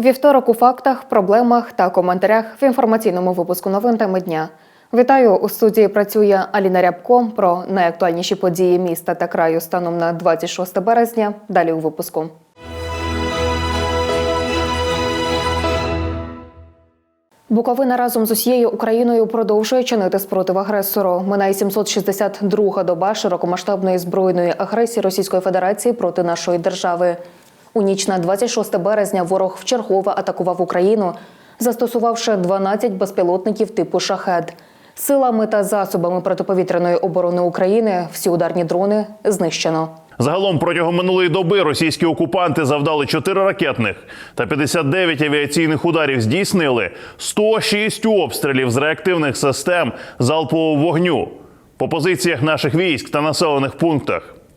Вівторок у фактах, проблемах та коментарях в інформаційному випуску новин теми дня. Вітаю у студії. Працює Аліна Рябко про найактуальніші події міста та краю станом на 26 березня. Далі у випуску. Буковина разом з усією Україною продовжує чинити спротив агресору. Минає 762 доба широкомасштабної збройної агресії Російської Федерації проти нашої держави. У ніч на 26 березня ворог вчергове атакував Україну, застосувавши 12 безпілотників типу шахед. Силами та засобами протиповітряної оборони України всі ударні дрони знищено. Загалом протягом минулої доби російські окупанти завдали 4 ракетних та 59 авіаційних ударів здійснили 106 обстрілів з реактивних систем залпового вогню по позиціях наших військ та населених пунктах.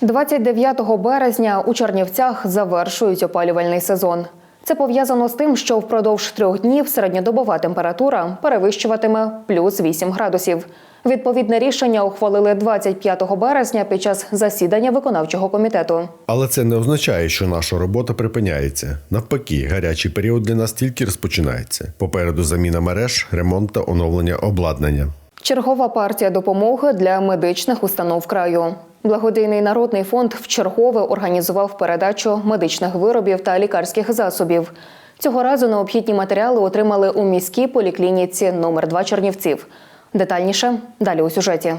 29 березня у Чернівцях завершують опалювальний сезон. Це пов'язано з тим, що впродовж трьох днів середньодобова температура перевищуватиме плюс 8 градусів. Відповідне рішення ухвалили 25 березня під час засідання виконавчого комітету. Але це не означає, що наша робота припиняється. Навпаки, гарячий період для нас тільки розпочинається. Попереду заміна мереж, ремонт та оновлення обладнання. Чергова партія допомоги для медичних установ краю. Благодійний народний фонд вчергове організував передачу медичних виробів та лікарських засобів. Цього разу необхідні матеріали отримали у міській поліклініці номер 2 Чернівців. Детальніше далі у сюжеті.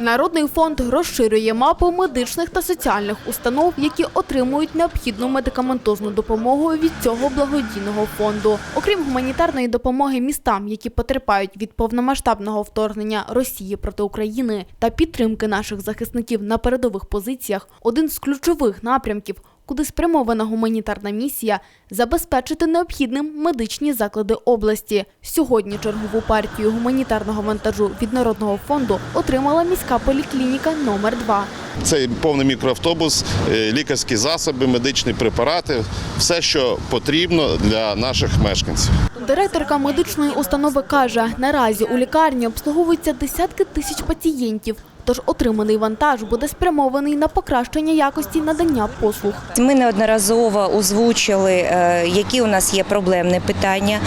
Народний фонд розширює мапу медичних та соціальних установ, які отримують необхідну медикаментозну допомогу від цього благодійного фонду. Окрім гуманітарної допомоги містам, які потерпають від повномасштабного вторгнення Росії проти України та підтримки наших захисників на передових позиціях, один з ключових напрямків. Куди спрямована гуманітарна місія забезпечити необхідним медичні заклади області. Сьогодні чергову партію гуманітарного вантажу від народного фонду отримала міська поліклініка номер 2 Це повний мікроавтобус, е, лікарські засоби, медичні препарати, все, що потрібно для наших мешканців. Директорка медичної установи каже, наразі у лікарні обслуговуються десятки тисяч пацієнтів. Тож отриманий вантаж буде спрямований на покращення якості надання послуг. Ми неодноразово озвучили, е, які у нас є проблемні питання.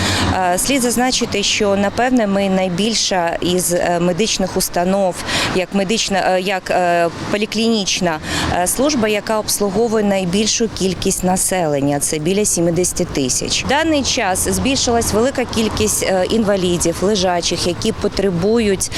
Е, Слід зазначити, що напевне ми найбільша із е, медичних установ, як медична, як поліклінічна служба, яка обслуговує найбільшу кількість населення. Це біля 70 тисяч. В даний час збільшилась велика кількість інвалідів, лежачих, які потребують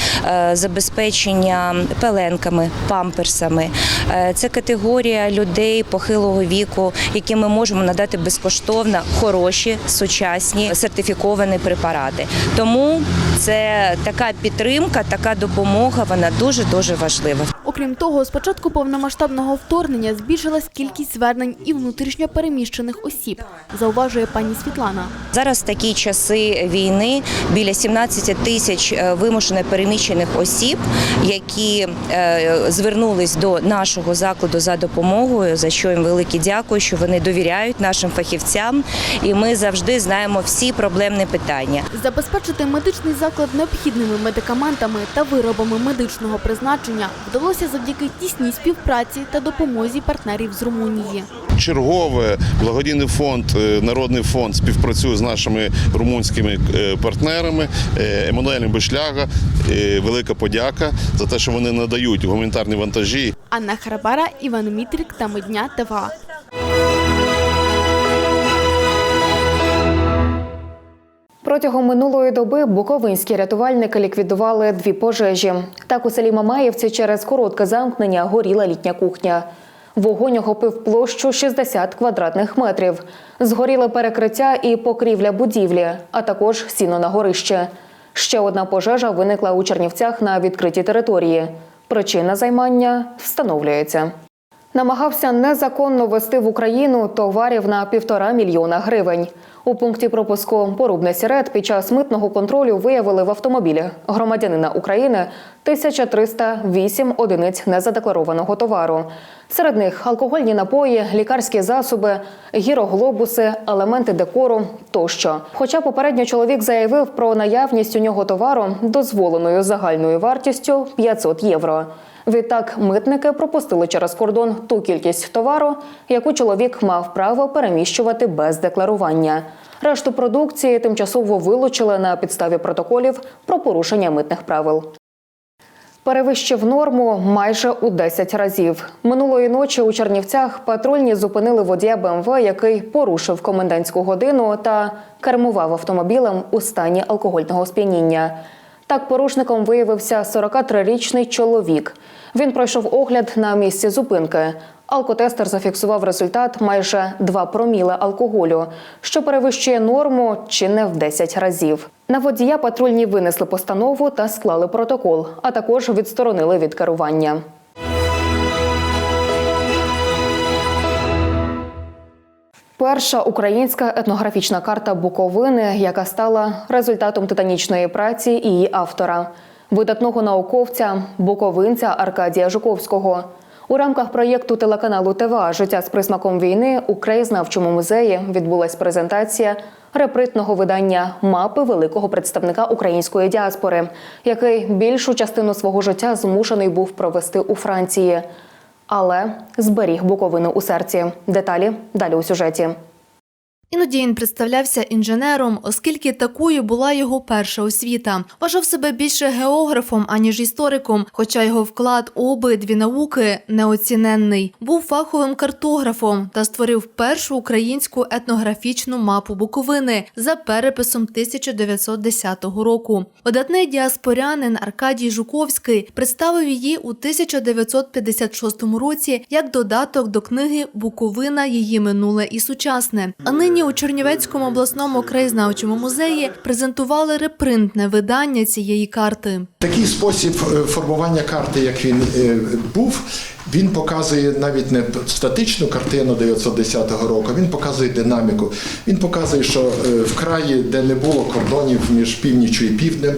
забезпечення пеленками, памперсами. Е, Це категорія людей похилого віку, яким ми можемо надати безкоштовно хороші, сучасні сертифіковані препарати. Тому це така підтримка, така допомога, вона дуже дуже важлива. Окрім того, з початку повномасштабного вторгнення збільшилась кількість звернень і внутрішньо переміщених осіб, зауважує пані Світлана. Зараз такі часи війни біля 17 тисяч е, вимушено переміщених осіб, які е, звернулись до нашого закладу за допомогою, за що їм велике дякую, що вони довіряють нашим фахівцям, і ми завжди знаємо всі проблемні питання. Забезпечити медичний заклад необхідними медикаментами та виробами медичного призначення вдалося завдяки тісній співпраці та допомозі партнерів з Румунії. Чергове благодійний фонд, е, народний фонд співпрацює з нашими румунськими е, партнерами. Е, Еммануелем Бешляга. Велика подяка за те, що вони надають гуманітарні вантажі Анна Харабара, Іван Мітрік та Медня ТВА. Протягом минулої доби буковинські рятувальники ліквідували дві пожежі. Так у селі Мамаївці через коротке замкнення горіла літня кухня. Вогонь охопив площу 60 квадратних метрів. Згоріли перекриття і покрівля будівлі, а також сіно на горище. Ще одна пожежа виникла у Чернівцях на відкритій території. Причина займання встановлюється. Намагався незаконно ввести в Україну товарів на півтора мільйона гривень. У пункті пропуску Порубне Сірет під час митного контролю виявили в автомобілі громадянина України 1308 одиниць незадекларованого товару. Серед них алкогольні напої, лікарські засоби, гіроглобуси, елементи декору тощо. Хоча попередньо чоловік заявив про наявність у нього товару дозволеною загальною вартістю 500 євро. Відтак митники пропустили через кордон ту кількість товару, яку чоловік мав право переміщувати без декларування. Решту продукції тимчасово вилучили на підставі протоколів про порушення митних правил. Перевищив норму майже у 10 разів. Минулої ночі у Чернівцях патрульні зупинили водія БМВ, який порушив комендантську годину та кермував автомобілем у стані алкогольного сп'яніння. Так, порушником виявився 43-річний чоловік. Він пройшов огляд на місці зупинки. Алкотестер зафіксував результат майже 2 проміли алкоголю, що перевищує норму чи не в 10 разів. На водія патрульні винесли постанову та склали протокол, а також відсторонили від керування. Перша українська етнографічна карта Буковини, яка стала результатом титанічної праці її автора, видатного науковця, буковинця Аркадія Жуковського. У рамках проєкту телеканалу ТВА Життя з присмаком війни у краєзнавчому музеї відбулась презентація репритного видання мапи великого представника української діаспори, який більшу частину свого життя змушений був провести у Франції, але зберіг Буковину у серці. Деталі далі у сюжеті. Іноді він представлявся інженером, оскільки такою була його перша освіта. Вважав себе більше географом, аніж істориком, хоча його вклад у обидві науки неоціненний. Був фаховим картографом та створив першу українську етнографічну мапу Буковини за переписом 1910 року. Видатний діаспорянин Аркадій Жуковський представив її у 1956 році як додаток до книги Буковина, її минуле і сучасне. А нині у Чернівецькому обласному краєзнавчому музеї презентували репринтне видання цієї карти. Такий спосіб е, формування карти, як він е, був, він показує навіть не статичну картину 910 року, він показує динаміку. Він показує, що е, в краї, де не було кордонів між північю і півднем,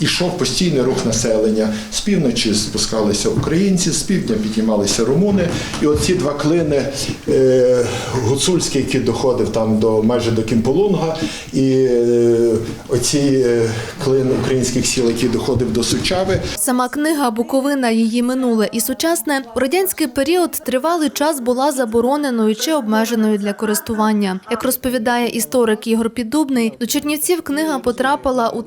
ішов постійний рух населення. З півночі спускалися українці, з півдня піднімалися румуни. І оці два клини е, гуцульський, який доходив там до майже до Кімполунга, і е, оці е, клин українських сіл, який доходив до Сучави, Сама книга Буковина, її минуле і сучасне у радянський період тривалий час була забороненою чи обмеженою для користування. Як розповідає історик Ігор Піддубний, до Чернівців книга потрапила у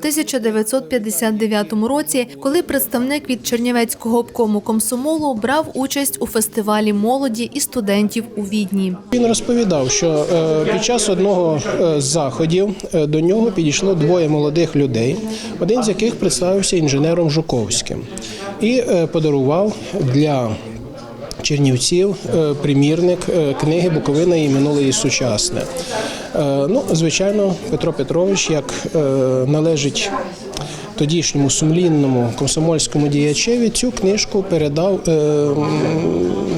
1959 році, коли представник від Чернівецького обкому комсомолу брав участь у фестивалі молоді і студентів у Відні. Він розповідав, що е, під час одного е, з заходів е, до нього підійшло двоє молодих людей, один з яких представився інженером Жуковським і подарував для Чернівців примірник книги Буковина і минуле і сучасне. Ну, звичайно, Петро Петрович, як належить тодішньому сумлінному комсомольському діячеві, цю книжку передав, е,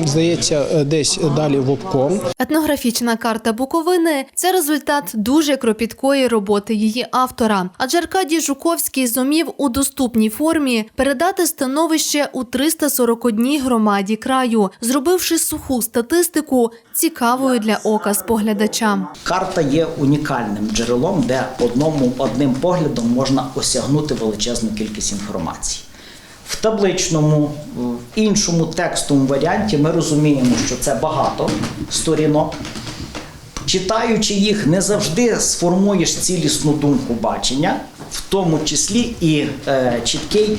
здається, е, десь далі в обком. Етнографічна карта Буковини це результат дуже кропіткої роботи її автора. Адже Аркадій Жуковський зумів у доступній формі передати становище у 341 громаді краю, зробивши суху статистику цікавою для ока споглядача. Карта є унікальним джерелом, де одному одним поглядом можна осягнути величезну кількість інформації. В табличному, в іншому текстовому варіанті ми розуміємо, що це багато сторінок. Читаючи їх, не завжди сформуєш цілісну думку бачення, в тому числі і е, чіткий,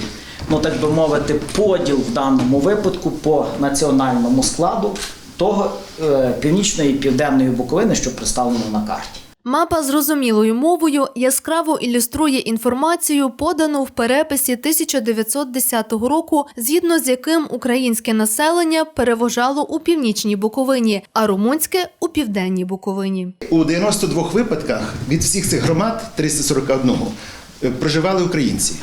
ну так би мовити, поділ в даному випадку по національному складу того е, північної і південної Буковини, що представлено на карті. Мапа зрозумілою мовою яскраво ілюструє інформацію, подану в переписі 1910 року, згідно з яким українське населення переважало у північній Буковині, а румунське у південній Буковині. У 92 випадках від всіх цих громад 341 е, проживали українці.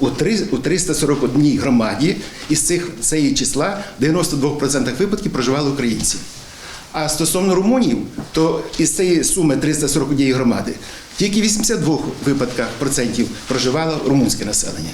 у три- у 341 громаді, із цих цієї числа в 92% випадків проживали українці. А стосовно румунів, то із цієї суми 341 громади тільки 82 випадках процентів проживало румунське населення.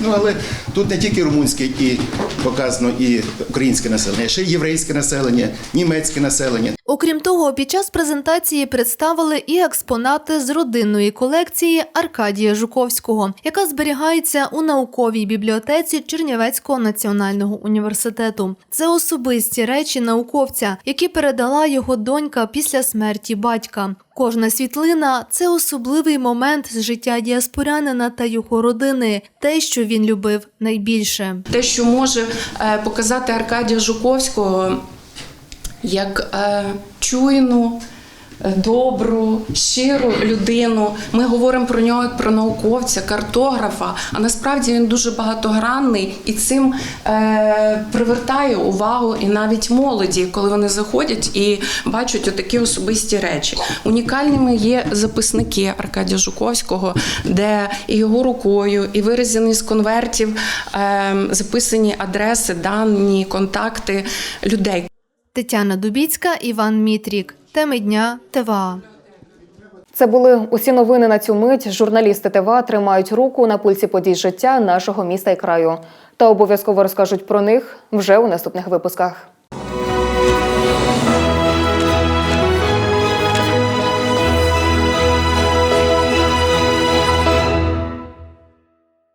Ну але тут не тільки румунське і показано і українське населення, ще й єврейське населення, німецьке населення. Окрім того, під час презентації представили і експонати з родинної колекції Аркадія Жуковського, яка зберігається у науковій бібліотеці Чернівецького національного університету. Це особисті речі науковця, які передала його донька після смерті батька. Кожна світлина це особливий момент з життя діаспорянина та його родини, те, що він любив найбільше. те, що може е, показати Аркадія Жуковського як е, чуйну, е, добру, щиру людину. Ми говоримо про нього як про науковця, картографа, а насправді він дуже багатогранний і цим е, привертає увагу і навіть молоді, коли вони заходять і бачать отакі особисті речі. Унікальними є записники Аркадія Жуковського, де і його рукою, і вирізані з конвертів е, записані адреси, дані, контакти людей. Тетяна Дубіцька, Іван Мітрік. Теми дня ТВА. Це були усі новини на цю мить. Журналісти ТВА тримають руку на пульсі подій життя нашого міста і краю. Та обов'язково розкажуть про них вже у наступних випусках.